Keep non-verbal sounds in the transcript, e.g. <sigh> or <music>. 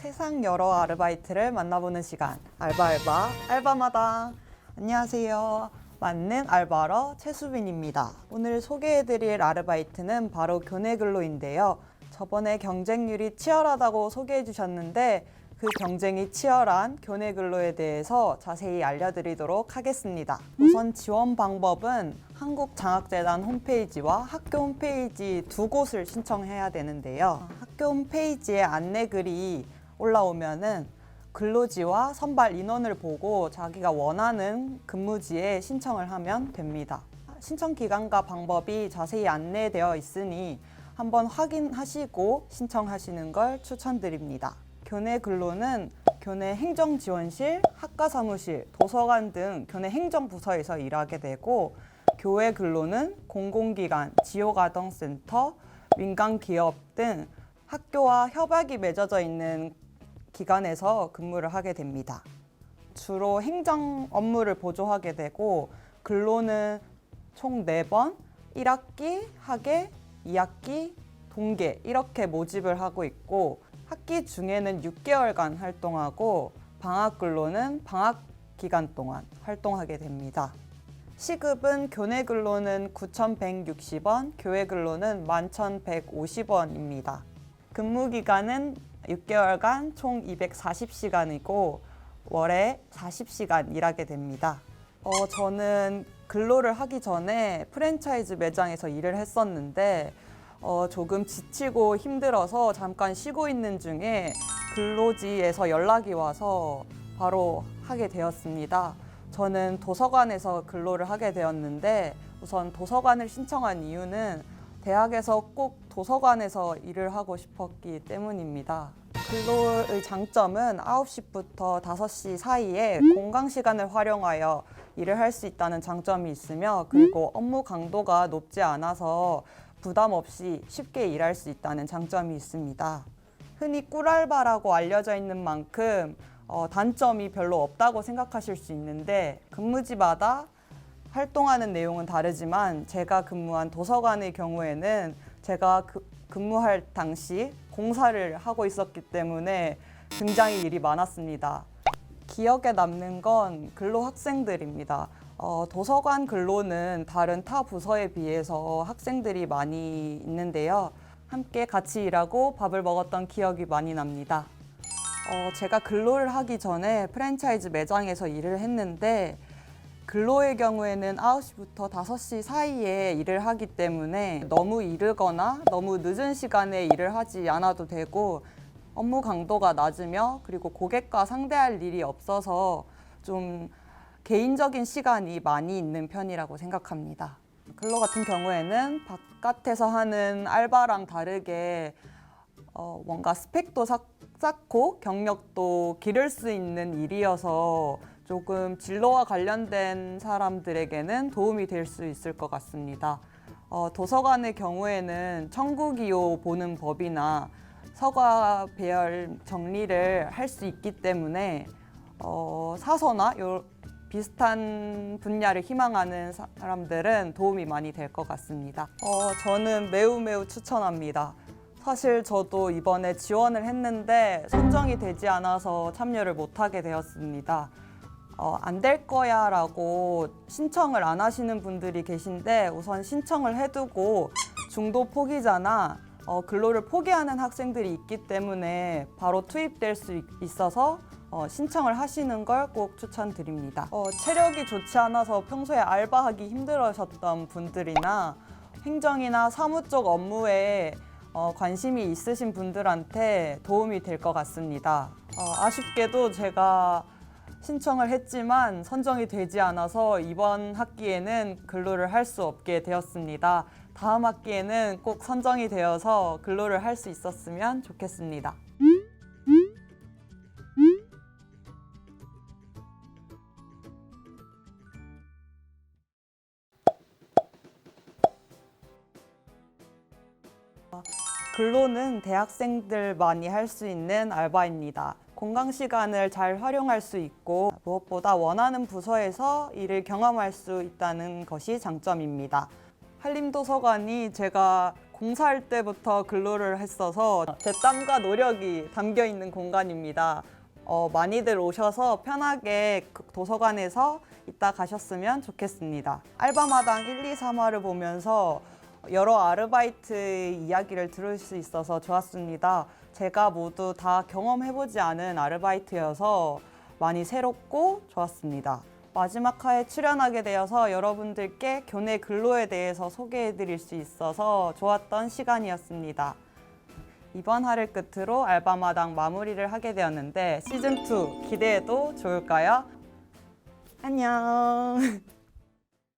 세상 여러 아르바이트를 만나보는 시간. 알바 알바. 알바마다. 안녕하세요. 만능 알바러 최수빈입니다. 오늘 소개해드릴 아르바이트는 바로 교내 근로인데요. 저번에 경쟁률이 치열하다고 소개해 주셨는데 그 경쟁이 치열한 교내 근로에 대해서 자세히 알려드리도록 하겠습니다. 우선 지원 방법은 한국장학재단 홈페이지와 학교 홈페이지 두 곳을 신청해야 되는데요. 학교 홈페이지에 안내글이 올라오면은 근로지와 선발 인원을 보고 자기가 원하는 근무지에 신청을 하면 됩니다. 신청 기간과 방법이 자세히 안내되어 있으니 한번 확인하시고 신청하시는 걸 추천드립니다. 교내 근로는 교내 행정지원실, 학과사무실, 도서관 등 교내 행정부서에서 일하게 되고 교외 근로는 공공기관, 지호가정센터, 민간기업 등 학교와 협약이 맺어져 있는 기관에서 근무를 하게 됩니다. 주로 행정 업무를 보조하게 되고 근로는 총 4번 1학기, 하계, 2학기, 동계 이렇게 모집을 하고 있고 학기 중에는 6개월간 활동하고 방학 근로는 방학 기간 동안 활동하게 됩니다. 시급은 교내 근로는 9,160원, 교외 근로는 11,150원입니다. 근무 기간은 6개월간 총 240시간이고 월에 40시간 일하게 됩니다. 어, 저는 근로를 하기 전에 프랜차이즈 매장에서 일을 했었는데 어, 조금 지치고 힘들어서 잠깐 쉬고 있는 중에 근로지에서 연락이 와서 바로 하게 되었습니다. 저는 도서관에서 근로를 하게 되었는데 우선 도서관을 신청한 이유는 대학에서 꼭 도서관에서 일을 하고 싶었기 때문입니다. 근로의 장점은 9시부터 5시 사이에 공강 시간을 활용하여 일을 할 수 있다는 장점이 있으며 그리고 업무 강도가 높지 않아서 부담 없이 쉽게 일할 수 있다는 장점이 있습니다. 흔히 꿀알바라고 알려져 있는 만큼 어, 단점이 별로 없다고 생각하실 수 있는데 근무지마다 활동하는 내용은 다르지만 제가 근무한 도서관의 경우에는 제가 그- 근무할 당시 공사를 하고 있었기 때문에 굉장히 일이 많았습니다. 기억에 남는 건 근로 학생들입니다. 어, 도서관 근로는 다른 타 부서에 비해서 학생들이 많이 있는데요. 함께 같이 일하고 밥을 먹었던 기억이 많이 납니다. 어, 제가 근로를 하기 전에 프랜차이즈 매장에서 일을 했는데 근로의 경우에는 9시부터 5시 사이에 일을 하기 때문에 너무 이르거나 너무 늦은 시간에 일을 하지 않아도 되고 업무 강도가 낮으며 그리고 고객과 상대할 일이 없어서 좀 개인적인 시간이 많이 있는 편이라고 생각합니다. 근로 같은 경우에는 바깥에서 하는 알바랑 다르게 어, 뭔가 스펙도 쌓- 쌓고 경력도 기를 수 있는 일이어서 조금 진로와 관련된 사람들에게는 도움이 될 수 있을 것 같습니다. 어, 도서관의 경우에는 청구기호 보는 법이나 서가 배열 정리를 할 수 있기 때문에 어, 사서나 요 비슷한 분야를 희망하는 사람들은 도움이 많이 될 것 같습니다. 어, 저는 매우 매우 추천합니다. 사실 저도 이번에 지원을 했는데 선정이 되지 않아서 참여를 못하게 되었습니다. 어, 안 될 거야 라고 신청을 안 하시는 분들이 계신데 우선 신청을 해두고 중도 포기자나 어, 근로를 포기하는 학생들이 있기 때문에 바로 투입될 수 있- 있어서 어, 신청을 하시는 걸 꼭 추천드립니다. 어, 체력이 좋지 않아서 평소에 알바하기 힘들으셨던 분들이나 행정이나 사무 쪽 업무에 어, 관심이 있으신 분들한테 도움이 될 것 같습니다. 어, 아쉽게도 제가 신청을 했지만 선정이 되지 않아서 이번 학기에는 근로를 할 수 없게 되었습니다. 다음 학기에는 꼭 선정이 되어서 근로를 할 수 있었으면 좋겠습니다. 근로는 대학생들만이 할 수 있는 알바입니다. 공강 시간을 잘 활용할 수 있고 무엇보다 원하는 부서에서 일을 경험할 수 있다는 것이 장점입니다. 한림도서관이 제가 공사할 때부터 근로를 했어서 제 땀과 노력이 담겨 있는 공간입니다. 어, 많이들 오셔서 편하게 그 도서관에서 이따 가셨으면 좋겠습니다. 알바마당 1, 2, 3화를 보면서 여러 아르바이트 이야기를 들을 수 있어서 좋았습니다. 제가 모두 다 경험해보지 않은 아르바이트여서 많이 새롭고 좋았습니다. 마지막 화에 출연하게 되어서 여러분들께 교내 근로에 대해서 소개해드릴 수 있어서 좋았던 시간이었습니다. 이번 화를 끝으로 알바마당 마무리를 하게 되었는데 시즌2 기대해도 좋을까요? 안녕. <laughs>